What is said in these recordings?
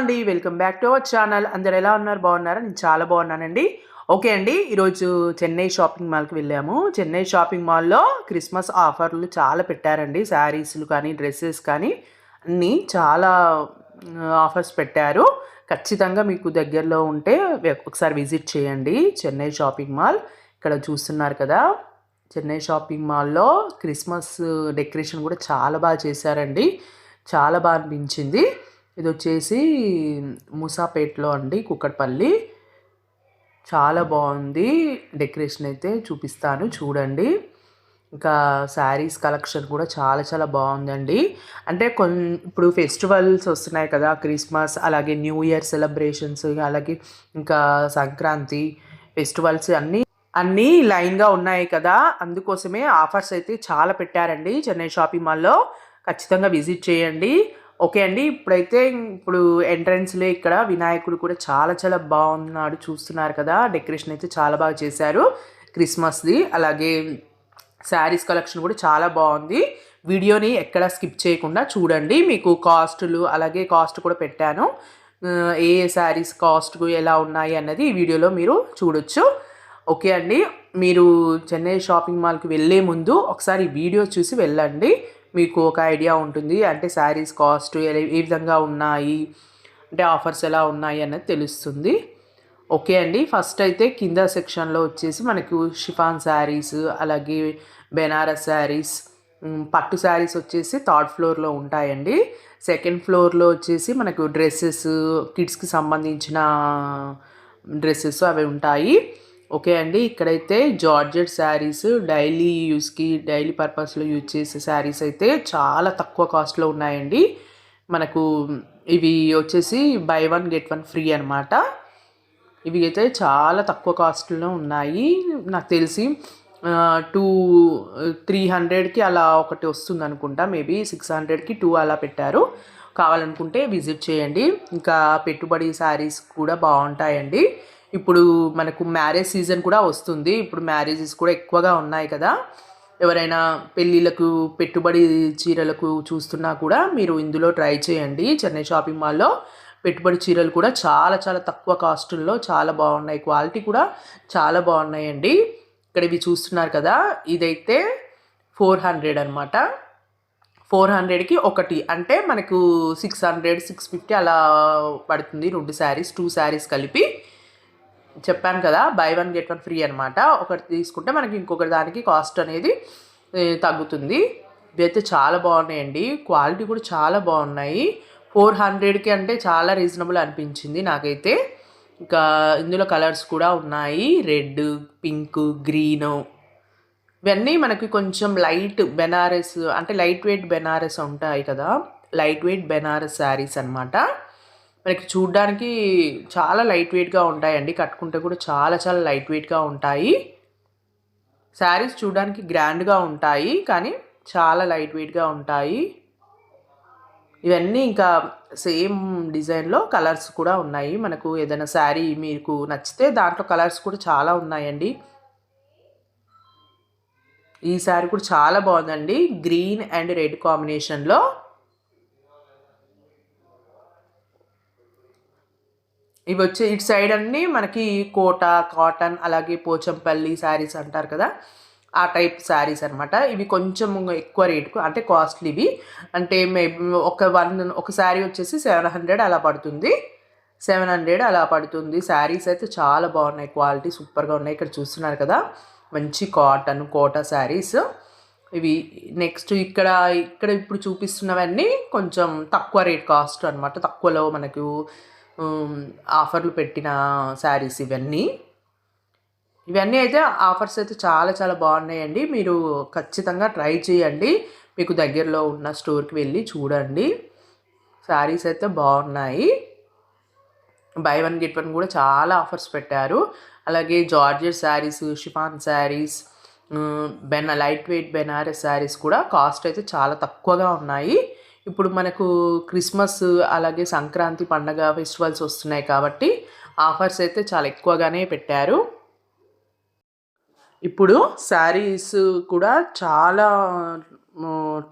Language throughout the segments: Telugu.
అండి. Welcome back to our channel. అందరు ఎలా ఉన్నారు? బాగున్నారా? నేను చాలా బాగున్నానండి. ఓకే అండి ఈరోజు చెన్నై షాపింగ్ మాల్కి వెళ్ళాము. చెన్నై షాపింగ్ మాల్లో క్రిస్మస్ ఆఫర్లు చాలా పెట్టారండి. శారీస్లు కానీ డ్రెస్సెస్ కానీ అన్నీ చాలా ఆఫర్స్ పెట్టారు. ఖచ్చితంగా మీకు దగ్గరలో ఉంటే ఒకసారి విజిట్ చేయండి. చెన్నై షాపింగ్ మాల్ ఇక్కడ చూస్తున్నారు కదా. చెన్నై షాపింగ్ మాల్లో క్రిస్మస్ డెకరేషన్ కూడా చాలా బాగా చేశారండి. చాలా బాగా అనిపించింది. ఇది వచ్చేసి ముసాపేట్లో అండి కుక్కట్పల్లి. చాలా బాగుంది. డెకరేషన్ అయితే చూపిస్తాను చూడండి. ఇంకా శారీస్ కలెక్షన్ కూడా చాలా చాలా బాగుందండి. అంటే కొన్ ఇప్పుడు ఫెస్టివల్స్ వస్తున్నాయి కదా క్రిస్మస్ అలాగే న్యూ ఇయర్ సెలబ్రేషన్స్ అలాగే ఇంకా సంక్రాంతి ఫెస్టివల్స్ అన్నీ అన్నీ లైన్గా ఉన్నాయి కదా. అందుకోసమే ఆఫర్స్ అయితే చాలా పెట్టారండి. చెన్నై షాపింగ్ మాల్లో ఖచ్చితంగా విజిట్ చేయండి. ఓకే అండి. ఇప్పుడైతే ఇప్పుడు ఎంట్రన్స్లో ఇక్కడ వినాయకుడు కూడా చాలా చాలా బాగున్నాడు చూస్తున్నారు కదా. డెకరేషన్ అయితే చాలా బాగా చేశారు. క్రిస్మస్ది అలాగే శారీస్ కలెక్షన్ కూడా చాలా బాగుంది. వీడియోని ఎక్కడ స్కిప్ చేయకుండా చూడండి. మీకు కాస్టులు అలాగే కాస్ట్ కూడా పెట్టాను. ఏ ఏ శారీస్ కాస్ట్ ఎలా ఉన్నాయి అన్నది ఈ వీడియోలో మీరు చూడొచ్చు. ఓకే అండి. మీరు చెన్నై షాపింగ్ మాల్కి వెళ్ళే ముందు ఒకసారి వీడియో చూసి వెళ్ళండి. మీకు ఒక ఐడియా ఉంటుంది. అంటే శారీస్ కాస్ట్ ఏ విధంగా ఉన్నాయి? అంటే ఆఫర్స్ ఎలా ఉన్నాయి అనేది తెలుస్తుంది. ఓకే అండి. ఫస్ట్ అయితే కింద సెక్షన్లో వచ్చేసి మనకు షిఫాన్ శారీస్ అలాగే బెనారస్ శారీస్ పట్టు శారీస్ వచ్చేసి థర్డ్ ఫ్లోర్లో ఉంటాయండి. సెకండ్ ఫ్లోర్లో వచ్చేసి మనకు డ్రెస్సెస్ కిడ్స్కి సంబంధించిన డ్రెస్సెస్ అవి ఉంటాయి. ఓకే అండి. ఇక్కడైతే జార్జెట్ శారీస్ డైలీ యూస్కి డైలీ పర్పస్లో యూజ్ చేసే శారీస్ అయితే చాలా తక్కువ కాస్ట్లో ఉన్నాయండి. మనకు ఇవి వచ్చేసి buy one get one free అనమాట ఇవి అయితే చాలా తక్కువ కాస్ట్లో ఉన్నాయి. నాకు తెలిసి టూ త్రీ హండ్రెడ్కి అలా ఒకటి వస్తుంది అనుకుంటా. మేబీ సిక్స్ హండ్రెడ్కి టూ అలా పెట్టారు. కావాలనుకుంటే విజిట్ చేయండి. ఇంకా పెట్టుబడి శారీస్ కూడా బాగుంటాయండి. ఇప్పుడు మనకు మ్యారేజ్ సీజన్ కూడా వస్తుంది. ఇప్పుడు మ్యారేజెస్ కూడా ఎక్కువగా ఉన్నాయి కదా. ఎవరైనా పెళ్ళిళ్ళకు పెట్టుబడి చీరలకు చూస్తున్నా కూడా మీరు ఇందులో ట్రై చేయండి. చెన్నై షాపింగ్ మాల్లో పెట్టుబడి చీరలు కూడా చాలా చాలా తక్కువ కాస్టుల్లో చాలా బాగున్నాయి. క్వాలిటీ కూడా చాలా బాగున్నాయండి. ఇక్కడ ఇవి చూస్తున్నారు కదా. ఇదైతే ఫోర్ హండ్రెడ్ అనమాట ఫోర్ హండ్రెడ్కి ఒకటి. అంటే మనకు సిక్స్ హండ్రెడ్ సిక్స్ ఫిఫ్టీ అలా పడుతుంది. రెండు శారీస్ టూ శారీస్ కలిపి. చెప్పాను కదా buy one get one free అనమాట ఒకటి తీసుకుంటే మనకి ఇంకొకటి దానికి కాస్ట్ అనేది తగ్గుతుంది. ఇవైతే చాలా బాగున్నాయండి. క్వాలిటీ కూడా చాలా బాగున్నాయి. ఫోర్ హండ్రెడ్కి అంటే చాలా రీజనబుల్ అనిపించింది నాకైతే. ఇంకా ఇందులో కలర్స్ కూడా ఉన్నాయి. రెడ్ పింక్ గ్రీన్ ఇవన్నీ మనకి కొంచెం లైట్ బెనారస్ అంటే లైట్ వెయిట్ బెనారస్ ఉంటాయి కదా. లైట్ వెయిట్ బెనారస్ శారీస్ అనమాట మనకి చూడ్డానికి చాలా లైట్ వెయిట్గా ఉంటాయండి. కట్టుకుంటే కూడా చాలా చాలా లైట్ వెయిట్గా ఉంటాయి. శారీస్ చూడడానికి గ్రాండ్గా ఉంటాయి. కానీ చాలా లైట్ వెయిట్గా ఉంటాయి. ఇవన్నీ ఇంకా సేమ్ డిజైన్లో కలర్స్ కూడా ఉన్నాయి. మనకు ఏదైనా శారీ మీకు నచ్చితే దాంట్లో కలర్స్ కూడా చాలా ఉన్నాయండి. ఈ శారీ కూడా చాలా బాగుందండి. గ్రీన్ అండ్ రెడ్ కాంబినేషన్లో. ఇవి వచ్చి ఇటు సైడ్ అన్నీ మనకి కోట కాటన్ అలాగే పోచంపల్లి శారీస్ అంటారు కదా ఆ టైప్ శారీస్ అనమాట ఇవి కొంచెం ఎక్కువ రేటుకు అంటే కాస్ట్లీ ఇవి. అంటే మే ఒక వన్ ఒక శారీ వచ్చేసి సెవెన్ హండ్రెడ్ అలా పడుతుంది. సెవెన్ హండ్రెడ్ అలా పడుతుంది. శారీస్ అయితే చాలా బాగున్నాయి. క్వాలిటీ సూపర్గా ఉన్నాయి. ఇక్కడ చూస్తున్నారు కదా మంచి కాటన్ కోట శారీస్. ఇవి నెక్స్ట్ ఇక్కడ ఇక్కడ ఇప్పుడు చూపిస్తున్నవన్నీ కొంచెం తక్కువ రేట్ కాస్ట్ అనమాట తక్కువలో మనకు ఆఫర్లు పెట్టిన శారీస్ ఇవన్నీ. ఇవన్నీ అయితే ఆఫర్స్ అయితే చాలా చాలా బాగున్నాయండి. మీరు ఖచ్చితంగా ట్రై చేయండి. మీకు దగ్గరలో ఉన్న స్టోర్కి వెళ్ళి చూడండి. శారీస్ అయితే బాగున్నాయి. బై వన్ గెట్ వన్ కూడా చాలా ఆఫర్స్ పెట్టారు. అలాగే జార్జెట్ శారీస్ షిఫాన్ శారీస్ బెన లైట్ వెయిట్ బెనారస్ శారీస్ కూడా కాస్ట్ అయితే చాలా తక్కువగా ఉన్నాయి. ఇప్పుడు మనకు క్రిస్మస్ అలాగే సంక్రాంతి పండగ ఫెస్టివల్స్ వస్తున్నాయి కాబట్టి ఆఫర్స్ అయితే చాలా ఎక్కువగానే పెట్టారు. ఇప్పుడు శారీస్ కూడా చాలా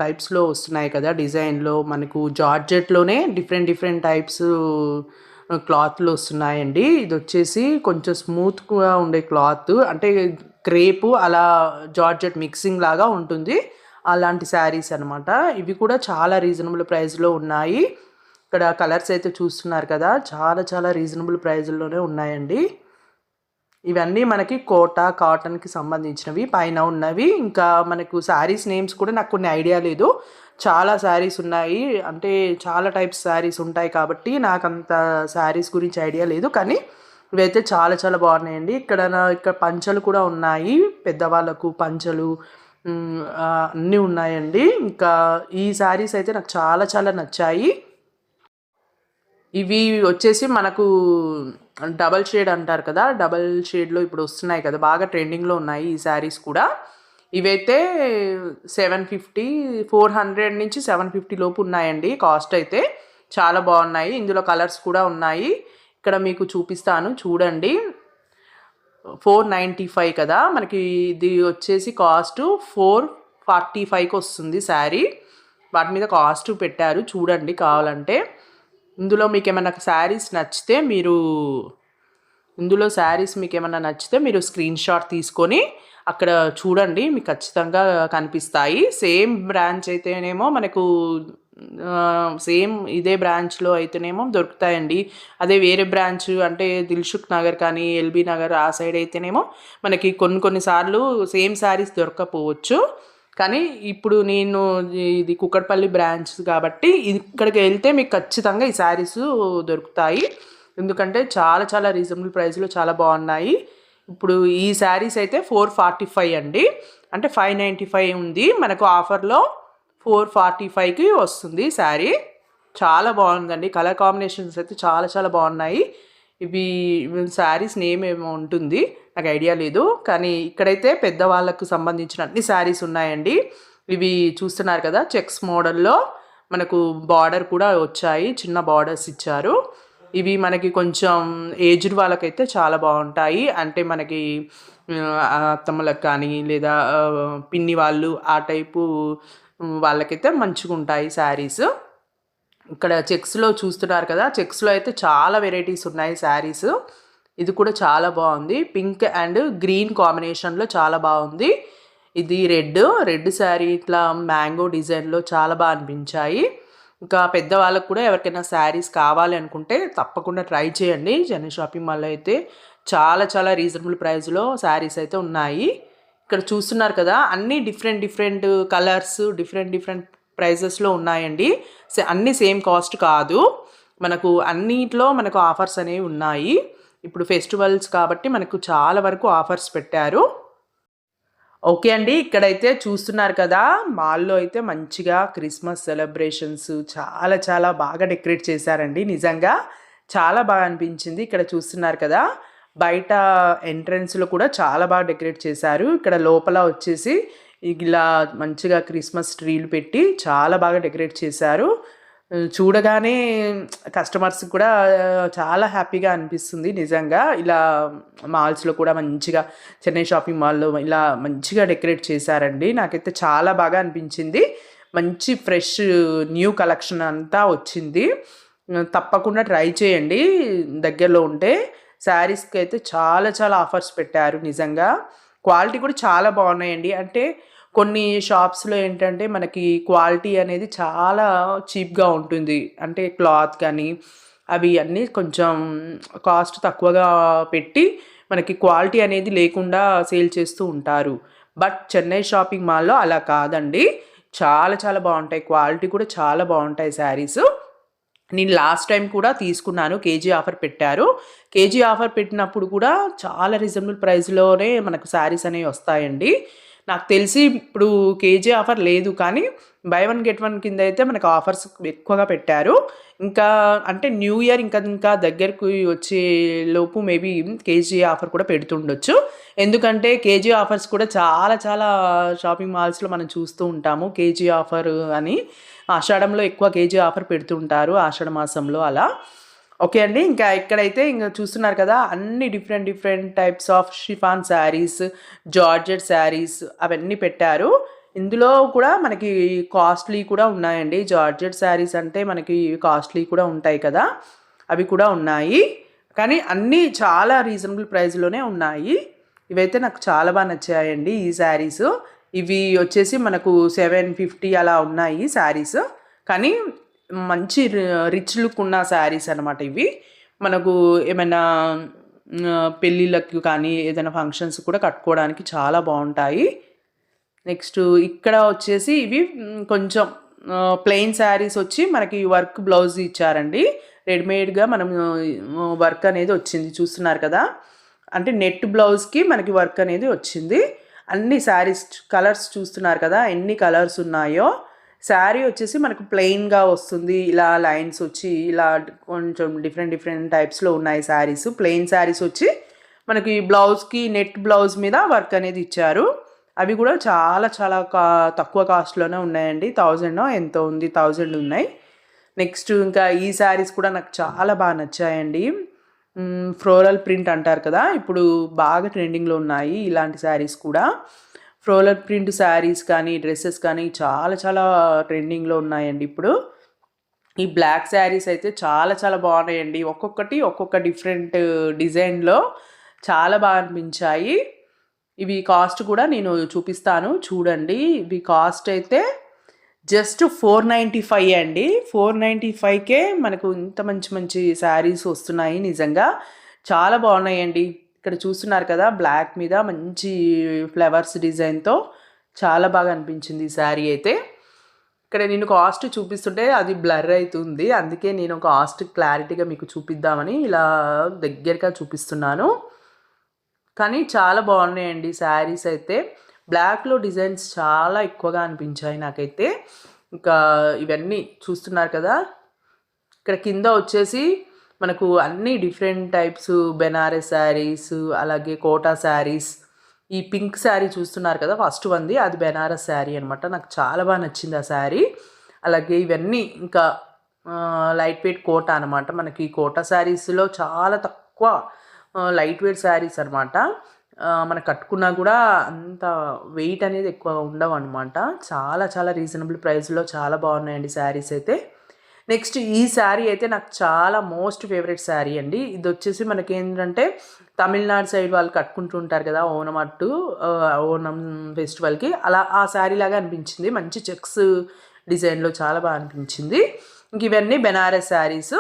టైప్స్లో వస్తున్నాయి కదా డిజైన్లో. మనకు జార్జెట్లోనే డిఫరెంట్ డిఫరెంట్ టైప్స్ క్లాత్లు వస్తున్నాయండి. ఇది వచ్చేసి కొంచెం స్మూత్గా ఉండే క్లాత్. అంటే క్రేపు అలా జార్జెట్ మిక్సింగ్ లాగా ఉంటుంది. అలాంటి శారీస్ అనమాట ఇవి కూడా చాలా రీజనబుల్ ప్రైస్లో ఉన్నాయి. ఇక్కడ కలర్స్ అయితే చూస్తున్నారు కదా చాలా చాలా రీజనబుల్ ప్రైజ్లోనే ఉన్నాయండి. ఇవన్నీ మనకి కోట కాటన్కి సంబంధించినవి పైన ఉన్నవి. ఇంకా మనకు శారీస్ నేమ్స్ కూడా నాకు కొన్ని ఐడియా లేదు. చాలా శారీస్ ఉన్నాయి. అంటే చాలా టైప్స్ శారీస్ ఉంటాయి కాబట్టి నాకు అంత శారీస్ గురించి ఐడియా లేదు. కానీ ఇవైతే చాలా చాలా బాగున్నాయండి. ఇక్కడ ఇక్కడ పంచలు కూడా ఉన్నాయి. పెద్దవాళ్ళకు పంచలు అన్నీ ఉన్నాయండి. ఇంకా ఈ శారీస్ అయితే నాకు చాలా చాలా నచ్చాయి. ఇవి వచ్చేసి మనకు డబల్ షేడ్ అంటారు కదా డబల్ షేడ్లో ఇప్పుడు వస్తున్నాయి కదా బాగా ట్రెండింగ్లో ఉన్నాయి ఈ శారీస్ కూడా. ఇవైతే సెవెన్ ఫిఫ్టీ ఫోర్ హండ్రెడ్ నుంచి సెవెన్ ఫిఫ్టీ లోపు ఉన్నాయండి. కాస్ట్ అయితే చాలా బాగున్నాయి. ఇందులో కలర్స్ కూడా ఉన్నాయి. ఇక్కడ మీకు చూపిస్తాను చూడండి. ఫోర్ నైంటీ ఫైవ్ కదా మనకి ఇది వచ్చేసి కాస్ట్ ఫోర్ ఫార్టీ ఫైవ్కి వస్తుంది శారీ. వాటి మీద కాస్ట్ పెట్టారు చూడండి కావాలంటే. ఇందులో మీకు ఏమైనా శారీస్ నచ్చితే మీరు ఇందులో శారీస్ మీకు ఏమైనా నచ్చితే మీరు స్క్రీన్ షాట్ తీసుకొని అక్కడ చూడండి మీకు ఖచ్చితంగా కనిపిస్తాయి. సేమ్ బ్రాంచ్ అయితేనేమో మనకు సేమ్ ఇదే బ్రాంచ్లో అయితేనేమో దొరుకుతాయండి. అదే వేరే బ్రాంచ్ అంటే దిల్షుక్ నగర్ కానీ ఎల్బీ నగర్ ఆ సైడ్ అయితేనేమో మనకి కొన్ని కొన్నిసార్లు సేమ్ శారీస్ దొరకకపోవచ్చు. కానీ ఇప్పుడు నేను ఇది కుక్కడపల్లి బ్రాంచ్ కాబట్టి ఇక్కడికి వెళ్తే మీకు ఖచ్చితంగా ఈ శారీస్ దొరుకుతాయి. ఎందుకంటే చాలా చాలా రీజనబుల్ ప్రైస్లో చాలా బాగున్నాయి. ఇప్పుడు ఈ శారీస్ అయితే ఫోర్ ఫార్టీ ఫైవ్ అండి. అంటే ఫైవ్ నైంటీ ఫైవ్ ఉంది. మనకు ఆఫర్లో ఫోర్ ఫార్టీ ఫైవ్కి వస్తుంది శారీ. చాలా బాగుందండి. కలర్ కాంబినేషన్స్ అయితే చాలా చాలా బాగున్నాయి. ఇవి శారీస్ నేమ్ ఏమో ఉంటుంది. నాకు ఐడియా లేదు. కానీ ఇక్కడైతే పెద్దవాళ్ళకు సంబంధించిన అన్ని శారీస్ ఉన్నాయండి. ఇవి చూస్తున్నారు కదా చెక్స్ మోడల్లో మనకు బార్డర్ కూడా వచ్చాయి. చిన్న బార్డర్స్ ఇచ్చారు. ఇవి మనకి కొంచెం ఏజ్డ్ వాళ్ళకైతే చాలా బాగుంటాయి. అంటే మనకి అత్తమ్మలకు కానీ లేదా పిన్ని వాళ్ళు ఆ టైపు వాళ్ళకైతే మంచిగా ఉంటాయి శారీస్. ఇక్కడ చెక్స్లో చూస్తున్నారు కదా చెక్స్లో అయితే చాలా వెరైటీస్ ఉన్నాయి శారీస్. ఇది కూడా చాలా బాగుంది. పింక్ అండ్ గ్రీన్ కాంబినేషన్లో చాలా బాగుంది. ఇది రెడ్. రెడ్ శారీ ఇట్లా మ్యాంగో డిజైన్లో చాలా బాగా అనిపించాయి. ఇంకా పెద్దవాళ్ళకు కూడా ఎవరికైనా శారీస్ కావాలి అనుకుంటే తప్పకుండా ట్రై చేయండి. జన షాపింగ్ మాల్లో అయితే చాలా చాలా రీజనబుల్ ప్రైస్లో శారీస్ అయితే ఉన్నాయి. ఇక్కడ చూస్తున్నారు కదా అన్నీ different different colours different different ప్రైజెస్లో ఉన్నాయండి. అన్నీ సేమ్ కాస్ట్ కాదు. మనకు అన్నిట్లో మనకు ఆఫర్స్ అనేవి ఉన్నాయి. ఇప్పుడు ఫెస్టివల్స్ కాబట్టి మనకు చాలా వరకు ఆఫర్స్ పెట్టారు. ఓకే అండి. ఇక్కడైతే చూస్తున్నారు కదా మాల్లో అయితే మంచిగా క్రిస్మస్ సెలబ్రేషన్స్ చాలా చాలా బాగా డెకరేట్ చేశారండి. నిజంగా చాలా బాగా అనిపించింది. ఇక్కడ చూస్తున్నారు కదా బయట ఎంట్రన్స్లో కూడా చాలా బాగా డెకరేట్ చేశారు. ఇక్కడ లోపల వచ్చేసి ఇలా మంచిగా క్రిస్మస్ ట్రీలు పెట్టి చాలా బాగా డెకరేట్ చేశారు. చూడగానే కస్టమర్స్ కూడా చాలా హ్యాపీగా అనిపిస్తుంది నిజంగా. ఇలా మాల్స్లో కూడా మంచిగా చెన్నై షాపింగ్ మాల్లో ఇలా మంచిగా డెకరేట్ చేశారండి. నాకైతే చాలా బాగా అనిపించింది. మంచి ఫ్రెష్ న్యూ కలెక్షన్ అంతా వచ్చింది. తప్పకుండా ట్రై చేయండి. దగ్గరలో ఉంటే శారీస్కి అయితే చాలా చాలా ఆఫర్స్ పెట్టారు నిజంగా. క్వాలిటీ కూడా చాలా బాగున్నాయండి. అంటే కొన్ని షాప్స్లో ఏంటంటే మనకి క్వాలిటీ అనేది చాలా చీప్గా ఉంటుంది. అంటే క్లాత్ కానీ అవి అన్నీ కొంచెం కాస్ట్ తక్కువగా పెట్టి మనకి క్వాలిటీ అనేది లేకుండా సేల్ చేస్తూ ఉంటారు. బట్ చెన్నై షాపింగ్ మాల్లో అలా కాదండి. చాలా చాలా బాగుంటాయి. క్వాలిటీ కూడా చాలా బాగుంటాయి శారీస్. నేను లాస్ట్ టైం కూడా తీసుకున్నాను. కేజీ ఆఫర్ పెట్టారు. కేజీ ఆఫర్ పెట్టినప్పుడు కూడా చాలా రీజనబుల్ ప్రైస్లోనే మనకు శారీస్ అనేవి వస్తాయండి. నాకు తెలిసి ఇప్పుడు కేజీ ఆఫర్ లేదు కానీ బై వన్ గెట్ వన్ కింద అయితే మనకు ఆఫర్స్ ఎక్కువగా పెట్టారు. ఇంకా అంటే న్యూ ఇయర్ ఇంకా ఇంకా దగ్గరకు వచ్చే లోపు మేబీ కేజీ ఆఫర్ కూడా పెడుతుండొచ్చు. ఎందుకంటే కేజీ ఆఫర్స్ కూడా చాలా చాలా షాపింగ్ మాల్స్లో మనం చూస్తూ ఉంటాము కేజీ ఆఫర్ అని. ఆషాఢంలో ఎక్కువ కేజీ ఆఫర్ పెడుతుంటారు ఆషాఢ మాసంలో అలా. ఓకే అండి. ఇంకా ఇక్కడైతే ఇంకా చూస్తున్నారు కదా అన్ని different different types of chiffon sarees georgette sarees అవన్నీ పెట్టారు. ఇందులో కూడా మనకి కాస్ట్లీ కూడా ఉన్నాయండి. జార్జెట్ శారీస్ అంటే మనకి కాస్ట్లీ కూడా ఉంటాయి కదా అవి కూడా ఉన్నాయి. కానీ అన్నీ చాలా రీజనబుల్ ప్రైస్లోనే ఉన్నాయి. ఇవైతే నాకు చాలా బాగా నచ్చాయండి ఈ శారీస్. ఇవి వచ్చేసి మనకు సెవెన్ ఫిఫ్టీ అలా ఉన్నాయి శారీస్. కానీ మంచి రిచ్ లుక్ ఉన్న శారీస్ అనమాట ఇవి. మనకు ఏమైనా పెళ్ళిళ్ళకి కానీ ఏదైనా ఫంక్షన్స్ కూడా కట్టుకోవడానికి చాలా బాగుంటాయి. నెక్స్ట్ ఇక్కడ వచ్చేసి ఇవి కొంచెం ప్లెయిన్ శారీస్ వచ్చి మనకి వర్క్ బ్లౌజ్ ఇచ్చారండి. రెడీమేడ్గా మనం వర్క్ అనేది వచ్చింది. చూస్తున్నారు కదా? అంటే నెట్ బ్లౌజ్కి మనకి వర్క్ అనేది వచ్చింది. అన్ని శారీస్ కలర్స్ చూస్తున్నారు కదా? ఎన్ని కలర్స్ ఉన్నాయో. శారీ వచ్చేసి మనకు ప్లెయిన్గా వస్తుంది. ఇలా లైన్స్ వచ్చి ఇలా కొంచెం డిఫరెంట్ డిఫరెంట్ టైప్స్లో ఉన్నాయి శారీస్. ప్లెయిన్ శారీస్ వచ్చి మనకి బ్లౌజ్కి నెట్ బ్లౌజ్ మీద వర్క్ అనేది ఇచ్చారు. అవి కూడా చాలా చాలా కా తక్కువ కాస్ట్లోనే ఉన్నాయండి. థౌజండ్ ఎంతో ఉంది. థౌజండ్ ఉన్నాయి. నెక్స్ట్ ఇంకా ఈ శారీస్ కూడా నాకు చాలా బాగా నచ్చాయండి. ఫ్లోరల్ ప్రింట్ అంటారు కదా. ఇప్పుడు బాగా ట్రెండింగ్లో ఉన్నాయి ఇలాంటి శారీస్ కూడా. రోలర్ ప్రింట్ శారీస్ కానీ డ్రెస్సెస్ కానీ చాలా చాలా ట్రెండింగ్లో ఉన్నాయండి ఇప్పుడు. ఈ బ్లాక్ శారీస్ అయితే చాలా చాలా బాగున్నాయండి. ఒక్కొక్కటి ఒక్కొక్క డిఫరెంట్ డిజైన్లో చాలా బాగా అనిపించాయి. ఇవి కాస్ట్ కూడా నేను చూపిస్తాను. చూడండి ఇవి కాస్ట్ అయితే జస్ట్ ఫోర్ నైంటీ ఫైవ్ అండి. ఫోర్ నైంటీ ఫైవ్కే మనకు ఇంత మంచి మంచి శారీస్ వస్తున్నాయి నిజంగా. చాలా బాగున్నాయండి. ఇక్కడ చూస్తున్నారు కదా బ్లాక్ మీద మంచి ఫ్లవర్స్ డిజైన్తో చాలా బాగా అనిపించింది ఈ శారీ అయితే. ఇక్కడ నేను కాస్ట్ చూపిస్తుంటే అది బ్లర్ అవుతుంది అందుకే నేను కాస్ట్ క్లారిటీగా మీకు చూపిద్దామని ఇలా దగ్గరగా చూపిస్తున్నాను. కానీ చాలా బాగున్నాయండి శారీస్ అయితే. బ్లాక్లో డిజైన్స్ చాలా ఎక్కువగా అనిపించాయి నాకైతే. ఇంకా ఇవన్నీ చూస్తున్నారు కదా ఇక్కడ కింద వచ్చేసి మనకు అన్ని డిఫరెంట్ టైప్స్ బెనారస్ శారీస్ అలాగే కోటా శారీస్ ఈ పింక్ శారీ చూస్తున్నారు కదా ఫస్ట్ వంది అది బెనారస్ శారీ అనమాట నాకు చాలా బాగా నచ్చింది ఆ శారీ. అలాగే ఇవన్నీ ఇంకా లైట్ వెయిట్ కోట అనమాట మనకి కోటా శారీస్లో చాలా తక్కువ లైట్ వెయిట్ శారీస్ అనమాట మనం కట్టుకున్నా కూడా అంత వెయిట్ అనేది ఎక్కువ ఉండవు అనమాట చాలా చాలా రీజనబుల్ ప్రైస్లో చాలా బాగున్నాయండి శారీస్ అయితే. నెక్స్ట్ ఈ శారీ అయితే నాకు చాలా మోస్ట్ ఫేవరెట్ శారీ అండి. ఇది వచ్చేసి మనకి ఏంటంటే తమిళనాడు సైడ్ వాళ్ళు కట్టుకుంటుంటారు కదా ఓనం అట్టు ఓనం ఫెస్టివల్కి. అలా ఆ శారీ లాగా అనిపించింది. మంచి చెక్స్ డిజైన్లో చాలా బాగా అనిపించింది. ఇంక ఇవన్నీ బెనారస్ శారీస్.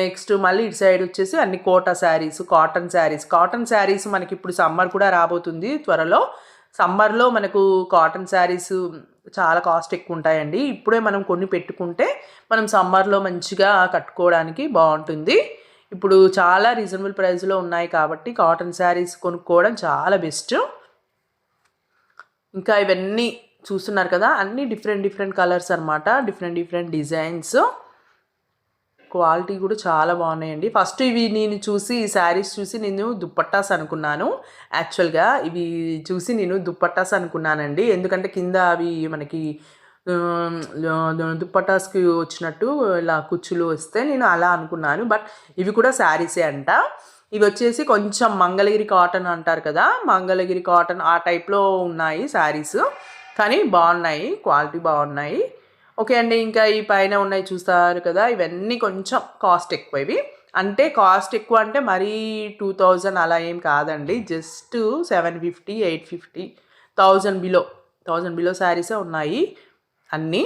నెక్స్ట్ మళ్ళీ ఇటు సైడ్ వచ్చేసి అన్ని Kota sarees cotton sarees. Cotton sarees మనకి ఇప్పుడు సమ్మర్ కూడా రాబోతుంది త్వరలో. సమ్మర్లో మనకు కాటన్ శారీస్ చాలా కాస్ట్ ఎక్కువ ఉంటాయండి ఇప్పుడే మనం కొన్ని పెట్టుకుంటే మనం సమ్మర్లో మంచిగా కట్టుకోవడానికి బాగుంటుంది. ఇప్పుడు చాలా రీజనబుల్ ప్రైస్లో ఉన్నాయి కాబట్టి కాటన్ శారీస్ కొనుక్కోవడం చాలా బెస్ట్. ఇంకా ఇవన్నీ చూస్తున్నారు కదా అన్నీ డిఫరెంట్ డిఫరెంట్ కలర్స్ అనమాట డిఫరెంట్ డిఫరెంట్ డిజైన్స్. క్వాలిటీ కూడా చాలా బాగున్నాయండి. ఫస్ట్ ఇవి నేను చూసి ఈ శారీస్ చూసి నేను దుప్పట్టాస్ అనుకున్నాను. యాక్చువల్గా ఇవి చూసి నేను దుప్పట్టాస్ అనుకున్నానండి. ఎందుకంటే కింద అవి మనకి దుప్పటాస్కి వచ్చినట్టు ఇలా కుచ్చులు వస్తే నేను అలా అనుకున్నాను. బట్ ఇవి కూడా శారీసే అంట. ఇవి వచ్చేసి కొంచెం మంగళగిరి కాటన్ అంటారు కదా మంగళగిరి కాటన్ ఆ టైప్లో ఉన్నాయి శారీస్. కానీ బాగున్నాయి క్వాలిటీ బాగున్నాయి. ఓకే అండి ఇంకా ఈ పైన ఉన్నాయి చూస్తారు కదా ఇవన్నీ కొంచెం కాస్ట్ ఎక్కువ ఇవి. అంటే కాస్ట్ ఎక్కువ అంటే మరీ టూ థౌజండ్ అలా ఏం కాదండి just seven fifty eight fifty thousand below thousand below శారీసే ఉన్నాయి అన్నీ.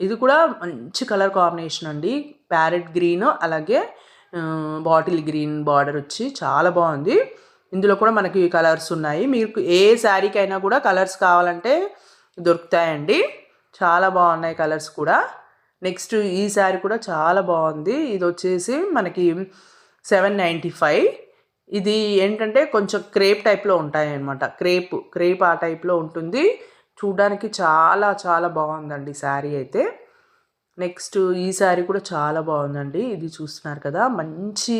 ఇది కూడా మంచి కలర్ కాంబినేషన్ అండి ప్యారెట్ గ్రీన్ అలాగే బాటిల్ గ్రీన్ బార్డర్ వచ్చి చాలా బాగుంది. ఇందులో కూడా మనకి కలర్స్ ఉన్నాయి. మీకు ఏ శారీకైనా కూడా కలర్స్ కావాలంటే దొరుకుతాయండి. చాలా బాగున్నాయి కలర్స్ కూడా. నెక్స్ట్ ఈ శారీ కూడా చాలా బాగుంది. ఇది వచ్చేసి మనకి సెవెన్ నైంటీ ఫైవ్. ఇది ఏంటంటే కొంచెం క్రేప్ టైప్లో ఉంటాయి అనమాట క్రేప్ క్రేప్ ఆ టైప్లో ఉంటుంది. చూడడానికి చాలా చాలా బాగుందండి శారీ అయితే. నెక్స్ట్ ఈ శారీ కూడా చాలా బాగుందండి. ఇది చూస్తున్నారు కదా మంచి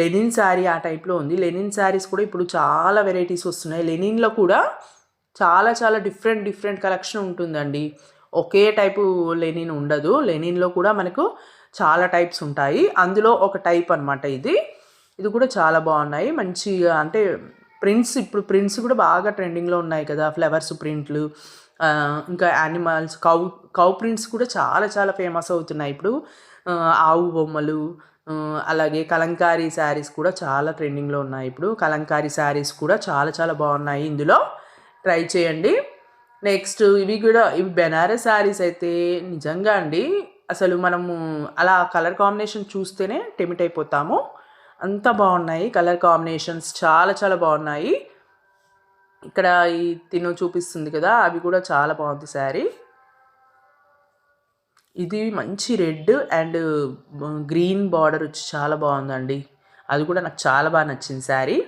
లెనిన్ శారీ ఆ టైప్లో ఉంది. లెనిన్ శారీస్ కూడా ఇప్పుడు చాలా వెరైటీస్ వస్తున్నాయి. లెనిన్లో కూడా చాలా చాలా డిఫరెంట్ డిఫరెంట్ కలెక్షన్ ఉంటుందండి. ఒకే టైపు లెనిన్ ఉండదు. లెనిన్లో కూడా మనకు చాలా టైప్స్ ఉంటాయి. అందులో ఒక టైప్ అనమాట ఇది. ఇది కూడా చాలా బాగున్నాయి. మంచిగా అంటే ప్రింట్స్ ఇప్పుడు ప్రింట్స్ కూడా బాగా ట్రెండింగ్లో ఉన్నాయి కదా. ఫ్లవర్స్ ప్రింట్లు ఇంకా యానిమల్స్ కౌ కౌ ప్రింట్స్ కూడా చాలా చాలా ఫేమస్ అవుతున్నాయి. ఇప్పుడు ఆవు బొమ్మలు అలాగే కలంకారీ శారీస్ కూడా చాలా ట్రెండింగ్లో ఉన్నాయి. ఇప్పుడు కలంకారీ శారీస్ కూడా చాలా చాలా బాగున్నాయి ఇందులో. ట్రై చేయండి. నెక్స్ట్ ఇవి కూడా ఇవి బెనారస్ శారీస్ అయితే నిజంగా అండి అసలు మనము అలా కలర్ కాంబినేషన్ చూస్తేనే టెమిట్ అయిపోతాము. అంత బాగున్నాయి కలర్ కాంబినేషన్స్ చాలా చాలా బాగున్నాయి. ఇక్కడ ఈ తిను చూపిస్తుంది కదా అవి కూడా చాలా బాగుంది శారీ. ఇది మంచి రెడ్ అండ్ గ్రీన్ బార్డర్ వచ్చి చాలా బాగుందండి. అది కూడా నాకు చాలా బాగా నచ్చింది శారీ.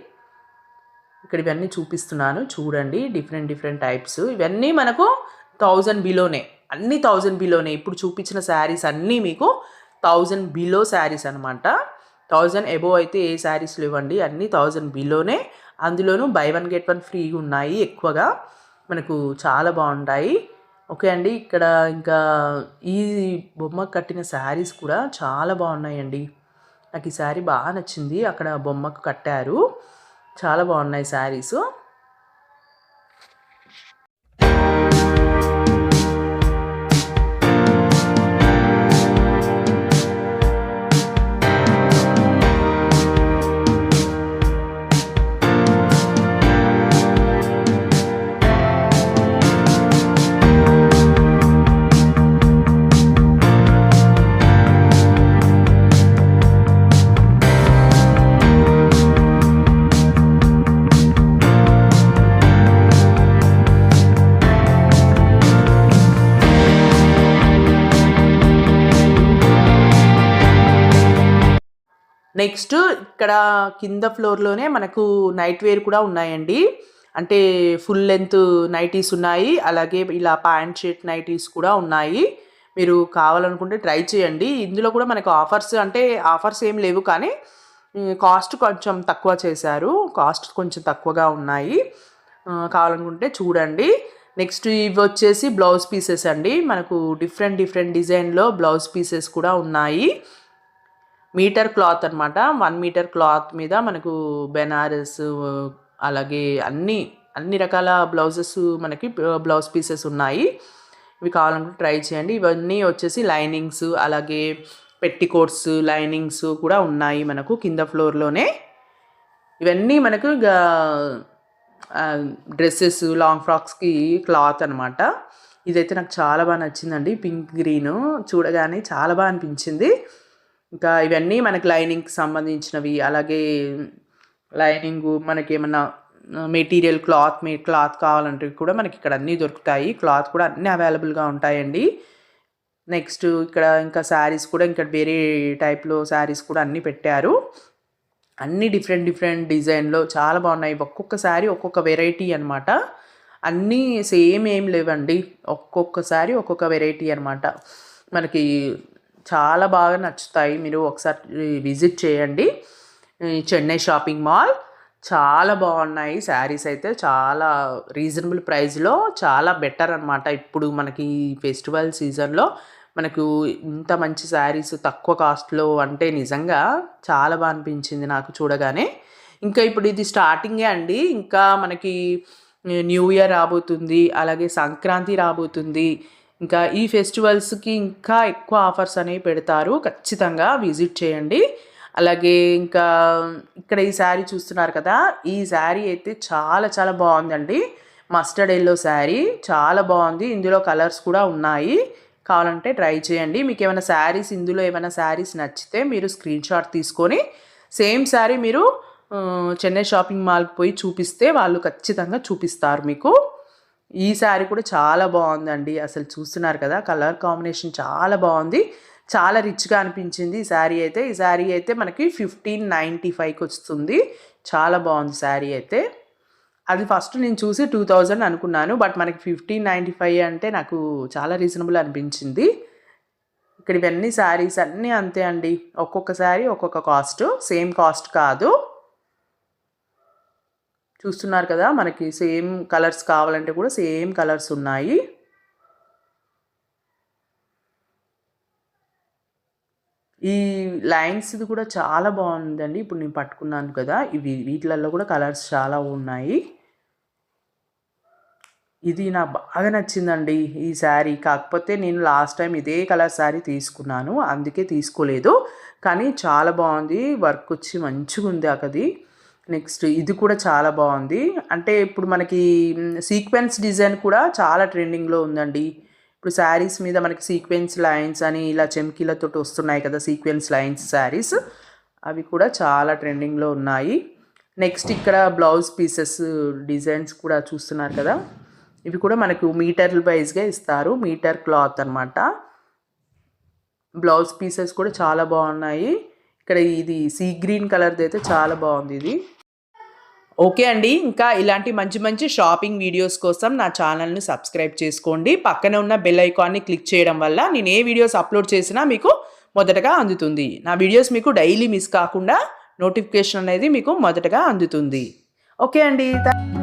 ఇక్కడ ఇవన్నీ చూపిస్తున్నాను. చూడండి డిఫరెంట్ డిఫరెంట్ టైప్స్ ఇవన్నీ మనకు థౌజండ్ బిలోనే అన్ని థౌజండ్ బిలోనే ఇప్పుడు చూపించిన శారీస్ అన్నీ మీకు థౌజండ్ బిలో శారీస్ అనమాట థౌజండ్ ఎబోవ్ అయితే ఏ శారీస్ ఇవ్వండి అన్నీ థౌజండ్ బిలోనే అందులోనూ బై వన్ గెట్ వన్ ఫ్రీగా ఉన్నాయి ఎక్కువగా. మనకు చాలా బాగుంటాయి. ఓకే అండి ఇక్కడ ఇంకా ఈ బొమ్మ కట్టిన శారీస్ కూడా చాలా బాగున్నాయండి. నాకు ఈ శారీ బాగా నచ్చింది. అక్కడ బొమ్మకు కట్టారు. చాలా బాగున్నాయి శారీస్. నెక్స్ట్ ఇక్కడ కింద ఫ్లోర్లోనే మనకు నైట్ వేర్ కూడా ఉన్నాయండి. అంటే ఫుల్ లెంత్ నైటీస్ ఉన్నాయి. అలాగే ఇలా ప్యాంట్ షర్ట్ నైటీస్ కూడా ఉన్నాయి. మీరు కావాలనుకుంటే ట్రై చేయండి. ఇందులో కూడా మనకు ఆఫర్స్ అంటే ఆఫర్స్ ఏం లేవు కానీ కాస్ట్ కొంచెం తక్కువ చేశారు. కాస్ట్ కొంచెం తక్కువగా ఉన్నాయి. కావాలనుకుంటే చూడండి. నెక్స్ట్ ఇవి వచ్చేసి బ్లౌజ్ పీసెస్ అండి. మనకు డిఫరెంట్ డిఫరెంట్ డిజైన్లో బ్లౌజ్ పీసెస్ కూడా ఉన్నాయి. మీటర్ క్లాత్ అనమాట వన్ మీటర్ క్లాత్ మీద మనకు బెనారస్ అలాగే అన్ని అన్ని రకాల బ్లౌజెస్ మనకి బ్లౌజ్ పీసెస్ ఉన్నాయి. ఇవి కావాలనుకుంటే ట్రై చేయండి. ఇవన్నీ వచ్చేసి లైనింగ్స్ అలాగే పెట్టికోట్స్ లైనింగ్స్ కూడా ఉన్నాయి మనకు కింద ఫ్లోర్లోనే. ఇవన్నీ మనకు డ్రెస్సెస్ లాంగ్ ఫ్రాక్స్కి క్లాత్ అనమాట ఇదైతే నాకు చాలా బాగా నచ్చిందండి. పింక్ గ్రీన్ చూడగానే చాలా బాగా అనిపించింది. ఇంకా ఇవన్నీ మనకి లైనింగ్కి సంబంధించినవి అలాగే లైనింగ్ మనకి ఏమన్నా మెటీరియల్ క్లాత్ మీ క్లాత్ కావాలంటే కూడా మనకి ఇక్కడ అన్నీ దొరుకుతాయి. క్లాత్ కూడా అన్నీ అవైలబుల్గా ఉంటాయండి. నెక్స్ట్ ఇక్కడ ఇంకా శారీస్ కూడా ఇంకా వేరే టైప్లో శారీస్ కూడా అన్నీ పెట్టారు. అన్ని డిఫరెంట్ డిఫరెంట్ డిజైన్లో చాలా బాగున్నాయి. ఒక్కొక్క శారీ ఒక్కొక్క వెరైటీ అనమాట అన్నీ సేమ్ ఏం లేవండి. ఒక్కొక్క శారీ ఒక్కొక్క వెరైటీ అనమాట మనకి చాలా బాగా నచ్చుతాయి. మీరు ఒకసారి విజిట్ చేయండి. చెన్నై షాపింగ్ మాల్ చాలా బాగున్నాయి. శారీస్ అయితే చాలా రీజనబుల్ ప్రైస్లో చాలా బెటర్ అనమాట ఇప్పుడు మనకి ఫెస్టివల్ సీజన్లో మనకు ఇంత మంచి శారీస్ తక్కువ కాస్ట్లో అంటే నిజంగా చాలా బాగా అనిపించింది నాకు చూడగానే. ఇంకా ఇప్పుడు ఇది స్టార్టింగే అండి. ఇంకా మనకి న్యూ ఇయర్ రాబోతుంది. అలాగే సంక్రాంతి రాబోతుంది. ఇంకా ఈ ఫెస్టివల్స్కి ఇంకా ఎక్కువ ఆఫర్స్ అనేవి పెడతారు. ఖచ్చితంగా విజిట్ చేయండి. అలాగే ఇంకా ఇక్కడ ఈ శారీ చూస్తున్నారు కదా ఈ శారీ అయితే చాలా చాలా బాగుందండి. మస్టర్డ్ ఎల్లో శారీ చాలా బాగుంది. ఇందులో కలర్స్ కూడా ఉన్నాయి. కావాలంటే ట్రై చేయండి. మీకు ఏమైనా శారీస్ ఇందులో ఏమైనా శారీస్ నచ్చితే మీరు స్క్రీన్ షాట్ తీసుకొని సేమ్ శారీ మీరు చెన్నై షాపింగ్ మాల్కి పోయి చూపిస్తే వాళ్ళు ఖచ్చితంగా చూపిస్తారు మీకు. ఈ శారీ కూడా చాలా బాగుందండి. అసలు చూస్తున్నారు కదా కలర్ కాంబినేషన్ చాలా బాగుంది. చాలా రిచ్గా అనిపించింది ఈ శారీ అయితే. ఈ శారీ అయితే మనకి ఫిఫ్టీన్ నైంటీ ఫైవ్కి వస్తుంది. చాలా బాగుంది శారీ అయితే. అది ఫస్ట్ నేను చూసి టూ థౌజండ్ అనుకున్నాను. బట్ మనకి ఫిఫ్టీన్ నైంటీ ఫైవ్ అంటే నాకు చాలా రీజనబుల్ అనిపించింది. ఇక్కడ ఇవన్నీ శారీస్ అన్నీ అంతే అండి. ఒక్కొక్క శారీ ఒక్కొక్క కాస్ట్ సేమ్ కాస్ట్ కాదు. చూస్తున్నారు కదా మనకి సేమ్ కలర్స్ కావాలంటే కూడా సేమ్ కలర్స్ ఉన్నాయి. ఈ లైన్స్ది కూడా చాలా బాగుందండి. ఇప్పుడు నేను పట్టుకున్నాను కదా ఇవి వీటిలలో కూడా కలర్స్ చాలా ఉన్నాయి. ఇది నాకు బాగా నచ్చిందండి ఈ శారీ. కాకపోతే నేను లాస్ట్ టైం ఇదే కలర్ శారీ తీసుకున్నాను అందుకే తీసుకోలేదు. కానీ చాలా బాగుంది వర్క్ వచ్చి మంచిగా ఉంది అక్కది నెక్స్ట్ ఇది కూడా చాలా బాగుంది. అంటే ఇప్పుడు మనకి సీక్వెన్స్ డిజైన్ కూడా చాలా ట్రెండింగ్లో ఉందండి. ఇప్పుడు శారీస్ మీద మనకి సీక్వెన్స్ లైన్స్ అని ఇలా చెమ్కీలతో వస్తున్నాయి కదా సీక్వెన్స్ లైన్స్ శారీస్ అవి కూడా చాలా ట్రెండింగ్లో ఉన్నాయి. నెక్స్ట్ ఇక్కడ బ్లౌజ్ పీసెస్ డిజైన్స్ కూడా చూస్తున్నారు కదా. ఇవి కూడా మనకు మీటర్ వైజ్గా ఇస్తారు. మీటర్ క్లాత్ అనమాట బ్లౌజ్ పీసెస్ కూడా చాలా బాగున్నాయి. ఇక్కడ ఇది సీ గ్రీన్ కలర్ది అయితే చాలా బాగుంది ఇది. ఓకే అండి ఇంకా ఇలాంటి మంచి మంచి షాపింగ్ వీడియోస్ కోసం నా ఛానల్ని సబ్స్క్రైబ్ చేసుకోండి. పక్కనే ఉన్న బెల్ ఐకాన్ని క్లిక్ చేయడం వల్ల నేను ఏ వీడియోస్ అప్లోడ్ చేసినా మీకు మొదటగా అందుతుంది. నా వీడియోస్ మీకు డైలీ మిస్ కాకుండా నోటిఫికేషన్ అనేది మీకు మొదటగా అందుతుంది. ఓకే అండి థా-